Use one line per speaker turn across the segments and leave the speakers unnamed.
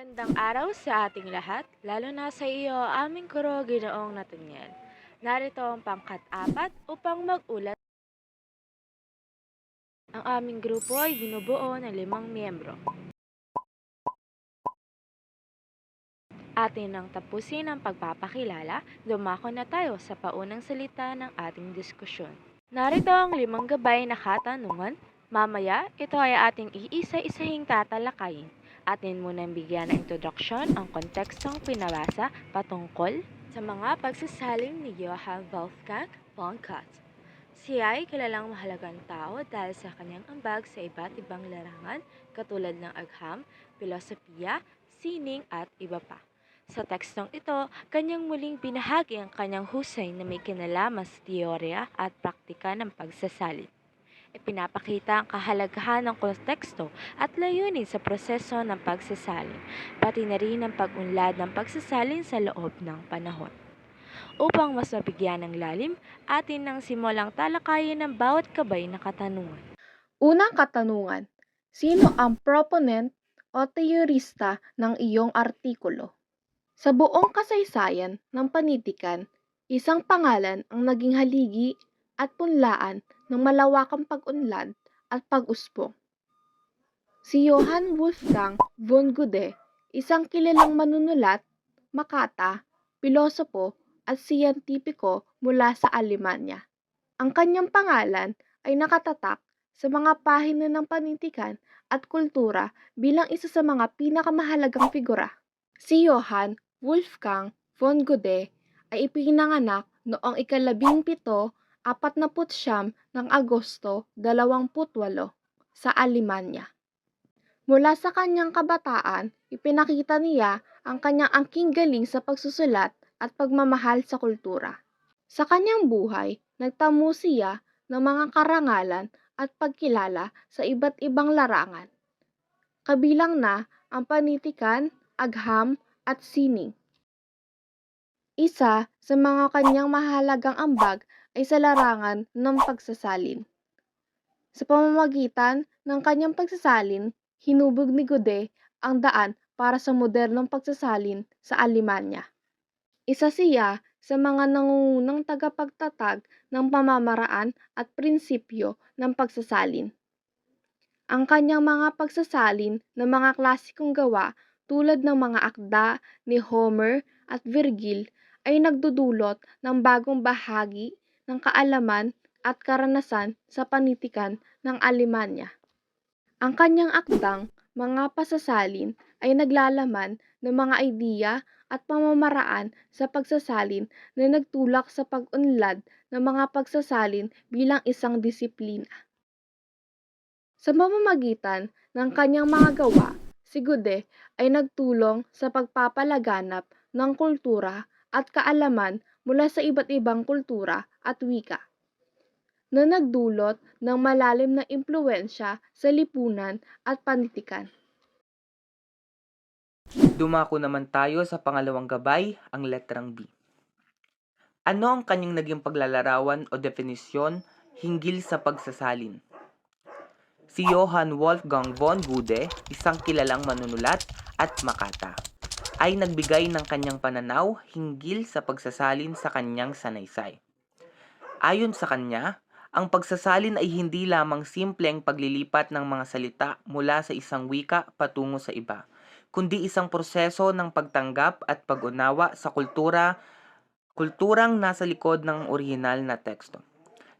Magandang araw sa ating lahat, lalo na sa iyo, aming kuro ginoong Nathaniel. Narito ang pangkat-apat upang mag-ulat. Ang aming grupo ay binubuo ng limang miyembro. Atin nang tapusin ang pagpapakilala, dumako na tayo sa paunang salita ng ating diskusyon. Narito ang limang gabay na katanungan. Mamaya, ito ay ating iisa-isahing tatalakayin. Atin munang bigyan ng introduction ang kontekstong pinabasa patungkol sa mga pagsasaling ni Johann Wolfgang von Goethe. Siya ay kilalang mahalagang tao dahil sa kanyang ambag sa iba't ibang larangan katulad ng agham, filosofiya, sining at iba pa. Sa tekstong ito, kanyang muling binahagi ang kanyang husay na may kinalaman sa teorya at praktika ng pagsasalin. Ipinapakita ang kahalagahan ng konteksto at layunin sa proseso ng pagsasalin, pati na rin ang pag-unlad ng pagsasalin sa loob ng panahon. Upang mas mabigyan ng lalim, atin nang simulang talakayin ng bawat kabay na katanungan.
Unang katanungan, sino ang proponent o teorista ng iyong artikulo? Sa buong kasaysayan ng panitikan, isang pangalan ang naging haligi at punlaan ng malawakang pag-unlad at pag-usbong. Si Johann Wolfgang von Goethe, isang kilalang manunulat, makata, pilosopo at siyentipiko mula sa Alemanya. Ang kanyang pangalan ay nakatatak sa mga pahina ng panitikan at kultura bilang isa sa mga pinakamahalagang figura. Si Johann Wolfgang von Goethe ay ipinanganak noong ikalabing pito, apat na putsyam ng Agosto, dalawamputwalo sa Alemanya. Mula sa kanyang kabataan, ipinakita niya ang kanyang angking galing sa pagsusulat at pagmamahal sa kultura. Sa kanyang buhay, nagtamo siya ng mga karangalan at pagkilala sa iba't ibang larangan. Kabilang na ang panitikan, agham at sining. Isa sa mga kanyang mahalagang ambag ay sa larangan ng pagsasalin. Sa pamamagitan ng kanyang pagsasalin, hinubog ni Goethe ang daan para sa modernong pagsasalin sa Alemanya. Isa siya sa mga nangungunang tagapagtatag ng pamamaraan at prinsipyo ng pagsasalin. Ang kanyang mga pagsasalin ng mga klasikong gawa tulad ng mga akda ni Homer at Virgil ay nagdudulot ng bagong bahagi ng kaalaman at karanasan sa panitikan ng Alemanya. Ang kanyang akdang mga pasasalin ay naglalaman ng mga ideya at pamamaraan sa pagsasalin na nagtulak sa pag-unlad ng mga pagsasalin bilang isang disiplina. Sa mamamagitan ng kanyang mga gawa, si Goethe ay nagtulong sa pagpapalaganap ng kultura at kaalaman mula sa iba't ibang kultura at wika na nagdulot ng malalim na impluensya sa lipunan at panitikan.
Dumako naman tayo sa pangalawang gabay, ang letrang B. Ano ang kanyang naging paglalarawan o definisyon hinggil sa pagsasalin? Si Johann Wolfgang von Goethe, isang kilalang manunulat at makata, ay nagbigay ng kanyang pananaw hinggil sa pagsasalin sa kanyang sanaysay. Ayon sa kanya, ang pagsasalin ay hindi lamang simpleng paglilipat ng mga salita mula sa isang wika patungo sa iba, kundi isang proseso ng pagtanggap at pag-unawa sa kultura, kulturang nasa likod ng orihinal na teksto.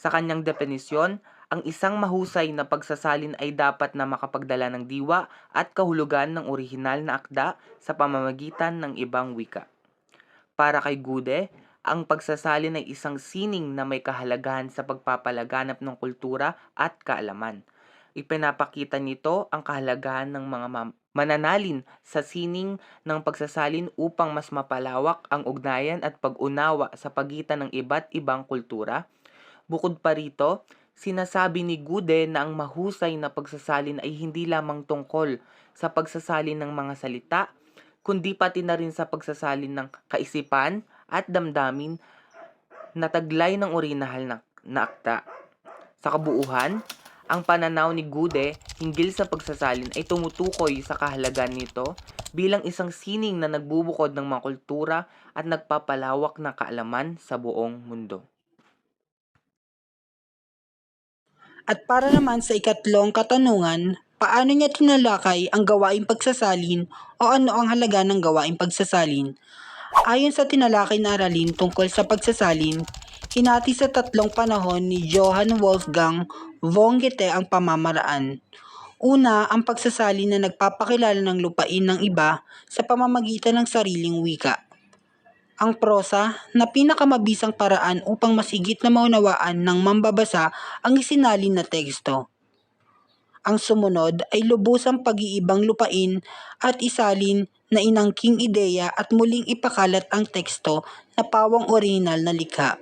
Sa kanyang definisyon, ang isang mahusay na pagsasalin ay dapat na makapagdala ng diwa at kahulugan ng orihinal na akda sa pamamagitan ng ibang wika. Para kay Gude, ang pagsasalin ay isang sining na may kahalagahan sa pagpapalaganap ng kultura at kaalaman. Ipinapakita nito ang kahalagahan ng mga mananalin sa sining ng pagsasalin upang mas mapalawak ang ugnayan at pag-unawa sa pagitan ng iba't ibang kultura. Bukod pa rito, sinasabi ni Gude na ang mahusay na pagsasalin ay hindi lamang tungkol sa pagsasalin ng mga salita, kundi pati na rin sa pagsasalin ng kaisipan at damdamin na taglay ng orinahal na, na akta. Sa kabuuhan, ang pananaw ni Gude hinggil sa pagsasalin ay tumutukoy sa kahalagan nito bilang isang sining na nagbubukod ng mga kultura at nagpapalawak ng kaalaman sa buong mundo.
At para naman sa ikatlong katanungan, paano niya tinalakay ang gawaing pagsasalin o ano ang halaga ng gawaing pagsasalin? Ayon sa tinalakay na aralin tungkol sa pagsasalin, hinati sa tatlong panahon ni Johann Wolfgang von Goethe ang pamamaraan. Una, ang pagsasalin na nagpapakilala ng lupain ng iba sa pamamagitan ng sariling wika. Ang prosa na pinakamabisang paraan upang masigit na maunawaan ng mambabasa ang isinalin na teksto. Ang sumunod ay lubusang pag-iibang lupain at isalin na inangking ideya at muling ipakalat ang teksto na pawang orihinal na likha.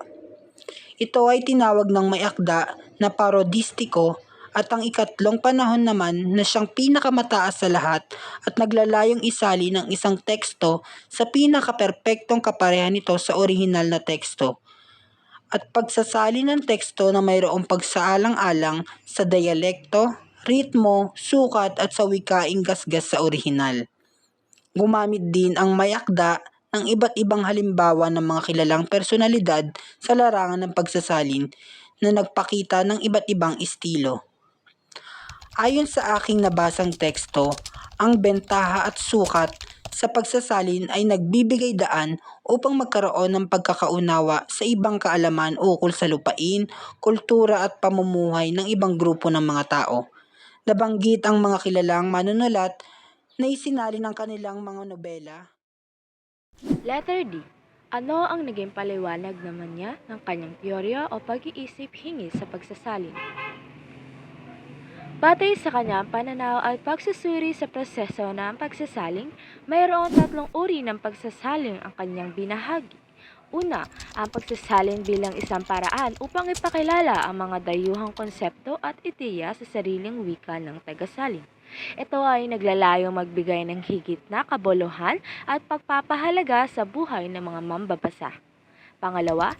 Ito ay tinawag ng may akda na parodistiko at ang ikatlong panahon naman na siyang pinakamataas sa lahat at naglalayong isali ng isang teksto sa pinakaperpektong kaparehan nito sa orihinal na teksto at pagsasali ng teksto na mayroong pagsaalang-alang sa dialekto, ritmo, sukat at sa wikaing gasgas sa orihinal. Gumamit din ang mayakda ng iba't ibang halimbawa ng mga kilalang personalidad sa larangan ng pagsasalin na nagpakita ng iba't ibang estilo. Ayon sa aking nabasang teksto, ang bentaha at sukat sa pagsasalin ay nagbibigay daan upang magkaroon ng pagkakaunawa sa ibang kaalaman ukol sa lupain, kultura at pamumuhay ng ibang grupo ng mga tao. Nabanggit ang mga kilalang manunulat na isinali ng kanilang mga nobela
Letter D. Ano ang naging paliwanag naman niya ng kanyang teorya o pag-iisip hingi sa pagsasalin? Batay sa kanyang pananaw at pagsusuri sa proseso ng pagsasaling, mayroon tatlong uri ng pagsasaling ang kanyang binahagi. Una, ang pagsasalin bilang isang paraan upang ipakilala ang mga dayuhang konsepto at ideya sa sariling wika ng tagasalin. Ito ay naglalayong magbigay ng higit na kabuluhan at pagpapahalaga sa buhay ng mga mambabasa. Pangalawa,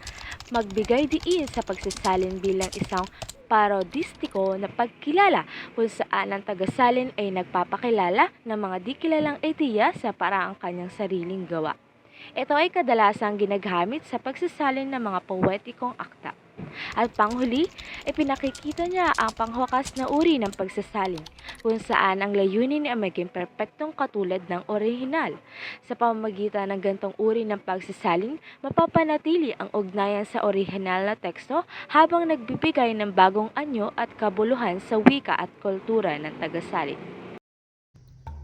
magbigay diin sa pagsasalin bilang isang parodistiko na pagkilala kung saan ang tagasalin ay nagpapakilala ng mga di kilalang ideya sa paraang kanyang sariling gawa. Ito ay kadalasang ginagamit sa pagsasalin ng mga poetikong akta. At panghuli, ipinakikita niya ang pangwakas na uri ng pagsasalin, kung saan ang layunin ay maging perpektong katulad ng orihinal. Sa pamamagitan ng gantong uri ng pagsasalin, mapapanatili ang ugnayan sa orihinal na teksto habang nagbibigay ng bagong anyo at kabuluhan sa wika at kultura ng tagasalin.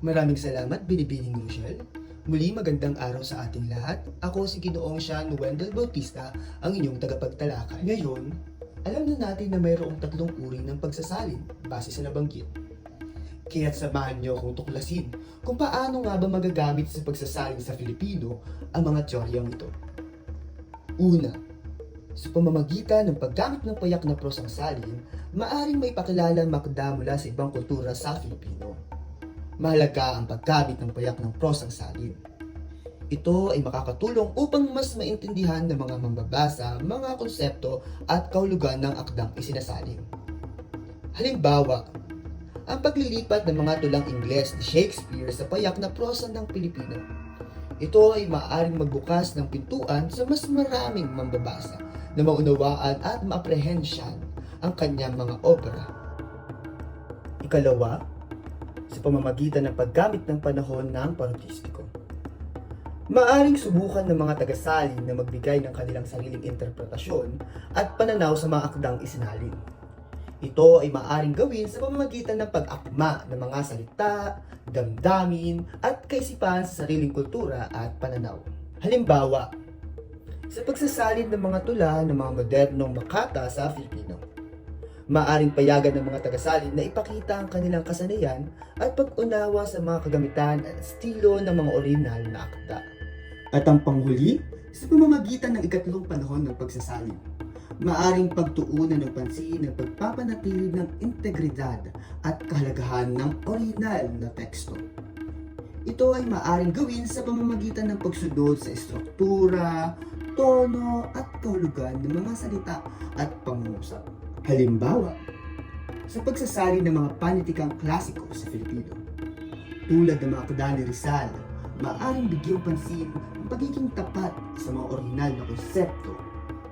Maraming salamat, Binibining Rochelle. Muli magandang araw sa ating lahat. Ako si Ginoong Sean Wendell Bautista, ang inyong tagapagtalakay. Ngayon, alam na natin na mayroong tatlong uri ng pagsasalin base sa nabanggit. Kaya't samahan niyo akong tuklasin kung paano nga ba magagamit sa pagsasalin sa Filipino ang mga teoryang ito. Una, sa pamamagitan ng paggamit ng payak na prosang salin, maaring may pakilala makda mula sa ibang kultura sa Filipino mahalaga ang paggamit ng payak ng prosang salin. Ito ay makakatulong upang mas maintindihan ng mga mambabasa mga konsepto at kahulugan ng akdang isinasalin. Halimbawa, ang paglilipat ng mga tulang Ingles ni Shakespeare sa payak na prosa ng Pilipino. Ito ay maaaring magbukas ng pintuan sa mas maraming mambabasa na maunawaan at maaprehensyan ang kanyang mga opera. Ikalawa, sa pamamagitan ng paggamit ng panahon ng parodistiko. Maaring subukan ng mga tagasalin na magbigay ng kanilang sariling interpretasyon at pananaw sa mga akdang isinalin. Ito ay maaring gawin sa pamamagitan ng pag-akma ng mga salita, damdamin, at kaisipan sa sariling kultura at pananaw. Halimbawa, sa pagsasalin ng mga tula ng mga modernong makata sa Filipino maaring payagan ng mga tagasalin na ipakita ang kanilang kasanayan at pag-unawa sa mga kagamitan at estilo ng mga orihinal na akda. At ang panghuli, sa pamamagitan ng ikatlong panahon ng pagsasalin, maaring pagtuunan ng pansin ng pagpapanatili ng integridad at kahalagahan ng orihinal na teksto. Ito ay maaring gawin sa pamamagitan ng pagsunod sa estruktura, tono at kahulugan ng mga salita at pangungusap. Halimbawa, sa pagsasali ng mga panitikang klasiko sa Filipino. tulad ng mga akda ni Rizal, maaaring bigyang pansin ang pagiging tapat sa mga orihinal na konsepto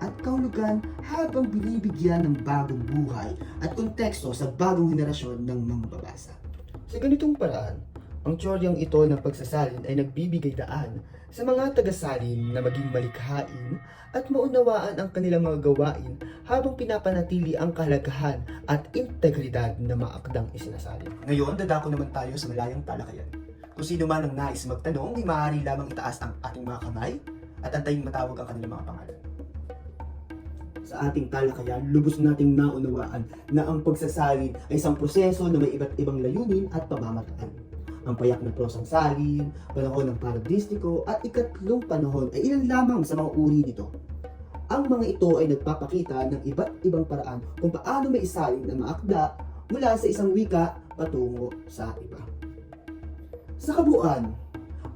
at kahulugan habang binibigyan ng bagong buhay at konteksto sa bagong henerasyon ng mamababasa. Sa ganitong paraan, ang tsoryang ito ng pagsasalin ay nagbibigay daan sa mga tagasalin na maging malikhain at maunawaan ang kanilang mga gawain habang pinapanatili ang kahalagahan at integridad ng mga akdang isinasalin. Ngayon, dadako naman tayo sa malayang talakayan. Kung sino man ang nais magtanong, ay maaari lamang itaas ang ating mga kamay at antayin matawag ang kanilang mga pangalan. Sa ating talakayan, lubos nating naunawaan na ang pagsasalin ay isang proseso na may iba't ibang layunin at pamamataan. Ang payak na prosang salin, panahon ng paradistiko at ikatlong panahon ay ilan lamang sa mga uri nito. Ang mga ito ay nagpapakita ng iba't ibang paraan kung paano may isalin ang mga akda mula sa isang wika patungo sa iba. Sa kabuuan,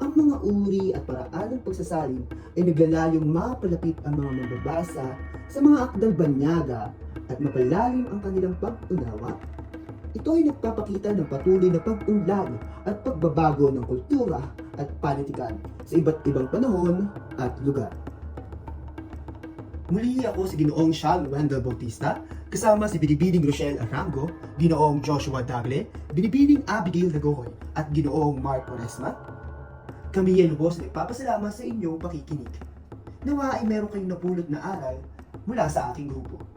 ang mga uri at paraan ng pagsasalin ay naglalayong mapalapit ang mga mababasa sa mga akdang banyaga at mapalalim ang kanilang pag-unawa. Ito ay nagpapakita ng patuloy na pag-unlad at pagbabago ng kultura at panitikan sa iba't ibang panahon at lugar. Muli ako si Ginoong Sean Wendell Bautista, kasama si Binibining Rochelle Arango, Ginoong Joshua Dagle, Binibining Abigail Dagohoy, at Ginoong Mark Oresma. Kami ay lubos na nagpapasalamat sa inyong pakikinig. Nawa ay meron kayong napulot na aral mula sa aking grupo.